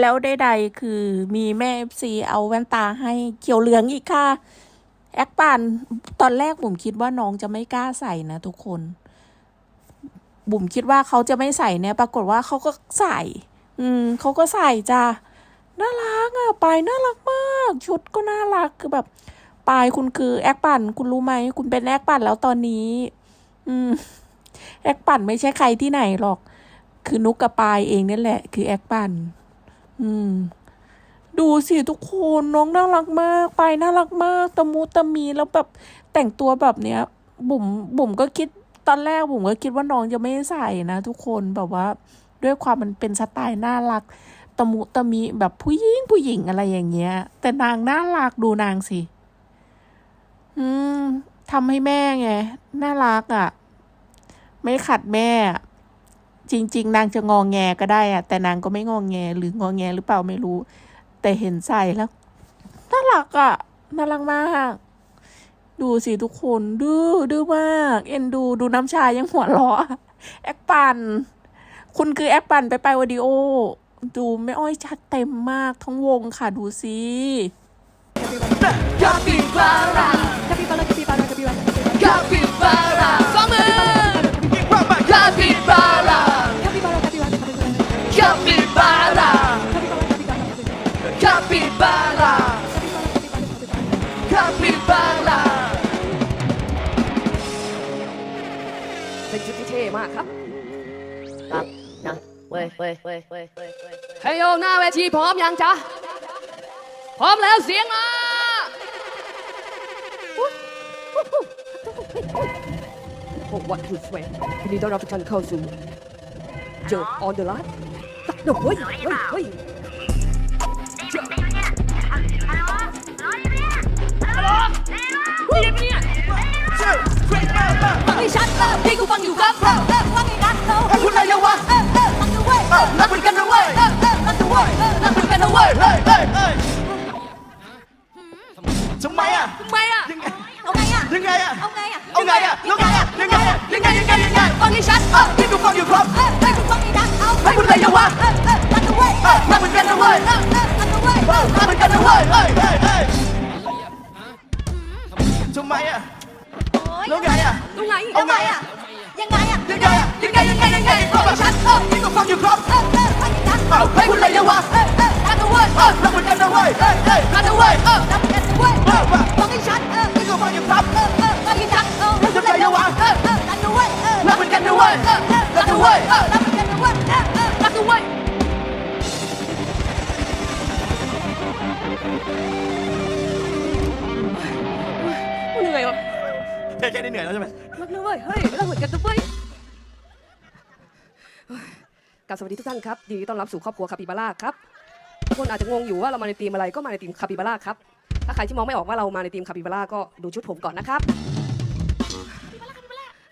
แล้วใดๆคือมีแม่เอฟซีเอาแว่นตาให้เขียวเหลืองอีกค่ะ แอคปันตอนแรกบุ๋มคิดว่าน้องจะไม่กล้าใส่นะทุกคน บุ๋มคิดว่าเขาจะไม่ใส่เนี่ย ปรากฏว่าเขาก็ใส่ อืมเขาก็ใส่จ้าน่ารักอะปายน่ารักมาก ชุดก็น่ารักคือแบบปายคุณคือแอคปั่น คุณรู้ไหมคุณเป็นแอคปั่นแล้วตอนนี้ อืม แอคปั่นไม่ใช่ใครที่ไหนหรอก คือนุกกับปายเองนี่นแหละ คือแอคปั่น อืม ดูสิทุกคนน้องน่ารักมาก ไปน่ารักมาก ตะมูตะมีแล้วแบบแต่งตัวแบบเนี้ย บุ๋มบุ๋มก็คิดตอนแรกบุ๋มก็คิดว่าน้องจะไม่ใส่นะทุกคนแบบว่า ด้วยความมันเป็นสไตล์น่ารัก ตะมุตะมีแบบผู้หญิงผู้หญิงอะไรอย่างเงี้ย แต่นางน่ารักดูนางสิ อืมทำให้แม่ไง น่ารักอะ่ะ ไม่ขัดแม่อะ จริง ๆ นางจะงองแงก็ได้อะแต่นางก็ไม่งองแงหรืององแงหรือเปล่าไม่รู้ แต่เห็นใส่แล้วน่ารักอะน่ารักมาก ดูสิทุกคนดื้อดื้อมาก เอ็นดูดูน้ำชายังหัวเราะแอคปันคุณคือแอคปันไปไปวิดีโอ ดูไม่อ้อยชัดเต็มมากทั้งวงค่ะดูสิ Capybara, Capybara, capybara, capybara, capybara. capybara, สองมื เป็นชุดที่เท่มากครับครับนะเว้ยเว้ยเว้ยเว้ยเว้ยเว้ยเฮ้ยโยหน้าเวทีพร้อมยังจ๊ะ พร้อมแล้วเสียงมาโอ้วัดหุ่นสวยยินดีต้อนรับทุกท่านเข้าสู่เจอ on the line ตักเดี๋ยวเฮ้ยเฮ้ยเฮ้ย ทำไมอะทำไมอะยังไงเอาไงอะยังไงอะเอาไงอะเอาไงอะแล้วไงอะยังไงอะยังไงยังไงยังไงฟังให้ชัดเออที่กูฟังอยู่ครับเออให้คุณฟังให้ดังเอาให้คุณอะไรวะเออเออรักนะเว้ยเออรักเหมือนกันนะเว้ยเออเออรักนะเว้ยเออรักเหมือนกันนะเว้ยเฮ้ยเฮ้ยเฮ้ยทำไมอะแล้วไงอะเอาไงเอาไงอะ ยังไงอะยังไงอะยังไงยังไงยังไงฟังให้ชัดเออที่กูฟังอยู่ครับเออเออฟังให้ดังเอาให้คุณอะไรวะเออเออรักนะเว้ยเออรักเหมือนกันนะเว้ยเฮ้ยเฮ้ยรักนะเว้ยเออรักเหมือนกันนะเว้ยเออว่ะฟังให้ชัดเออที่กูฟังอยู่ครับเออเออฟังให้ชัดเออให้คุณอะไรวะเออเออรักนะเว้ยเออรักเหมือนกันนะเว้ยเออเออรักนะเว้ยเออรักเหมือนกันนะเว้ยเออเออรักนะเว้ยเหนื่อยว่ะแค่แค่นี้เหนื่อยแล้วใช่ไหมรักนะเว้ยเฮ้ยรักเหมือนกันนะเว้ย กราบสวัสดีทุกท่านครับยินดีต้อนรับสู่ครอบครัวคาปิบาร่าครับทุกคนอาจจะงงอยู่ว่าเรามาในทีมอะไรก็มาในทีมคาปิบาร่าครับถ้าใครที่มองไม่ออกว่าเรามาในทีมคาปิบาร่าก็ดูชุดผมก่อนนะครับ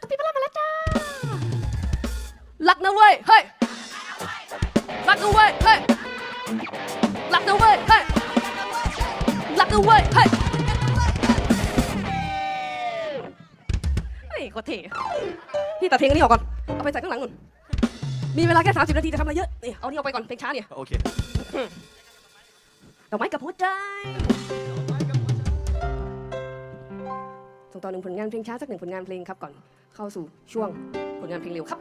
คาปิบาร่ามาแล้วจ้ารักนะเว้ยเฮ้ยรักนะเว้ยเฮ้ยรักนะเว้ยเฮ้ยรักนะเว้ยเฮ้ยเฮ้ยโคตรเท่พี่ตัดเพลงอันนี้ออกก่อนเอาไปใส่ข้างหลังนู่น มีเวลาแค่30นาทีจะทำอะไรเยอะนี่เอานี่เอาไปก่อนเพลงช้าเนี่ยโอเคดอกไม้กับหัวใจส่งต่อหนึ่งผลงานเพลงช้าสักหนึ่งผลงานเพลงครับก่อนเข้าสู่ช่วงผลงานเพลงเร็วครับ